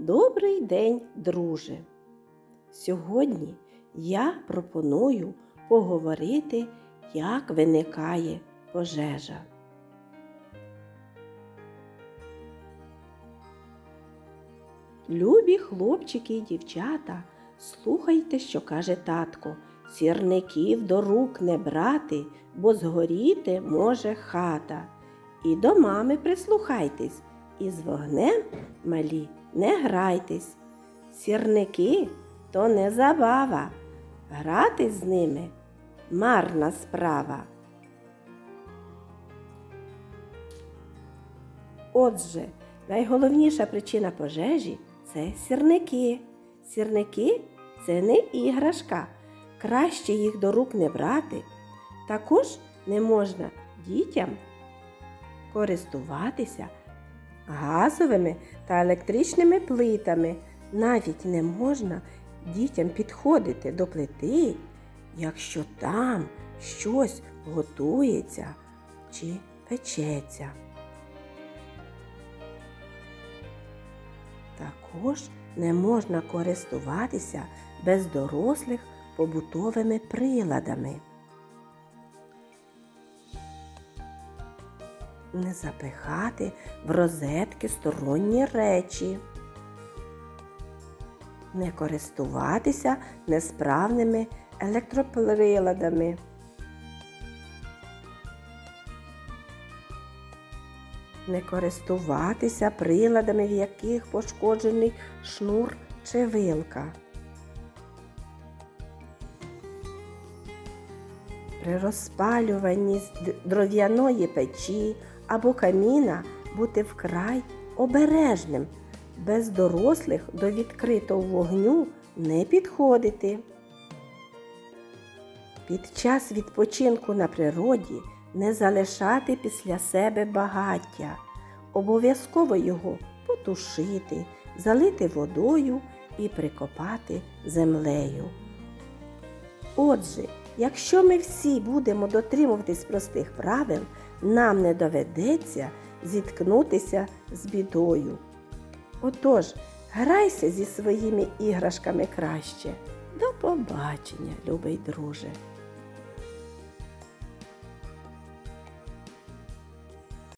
Добрий день, друже! Сьогодні я пропоную поговорити, як виникає пожежа. Любі хлопчики і дівчата, слухайте, що каже татко. Сірників до рук не брати, бо згоріти може хата. І до мами прислухайтесь, і з вогнем малі не грайтесь. Сірники то не забава, грати з ними марна справа. Отже, найголовніша причина пожежі це сірники. Сірники це не іграшка. Краще їх до рук не брати. Також не можна дітям користуватися газовими та електричними плитами. Навіть не можна дітям підходити до плити, якщо там щось готується чи печеться. Також не можна користуватися без дорослих побутовими приладами. Не запихати в розетки сторонні речі. Не користуватися несправними електроприладами. Не користуватися приладами, в яких пошкоджений шнур чи вилка. При розпалюванні дров'яної печі або каміна бути вкрай обережним, без дорослих до відкритого вогню не підходити. Під час відпочинку на природі не залишати після себе багаття, обов'язково його потушити, залити водою і прикопати землею. Отже, якщо ми всі будемо дотримуватись простих правил, нам не доведеться зіткнутися з бідою. Отож, грайся зі своїми іграшками краще. До побачення, любий друже!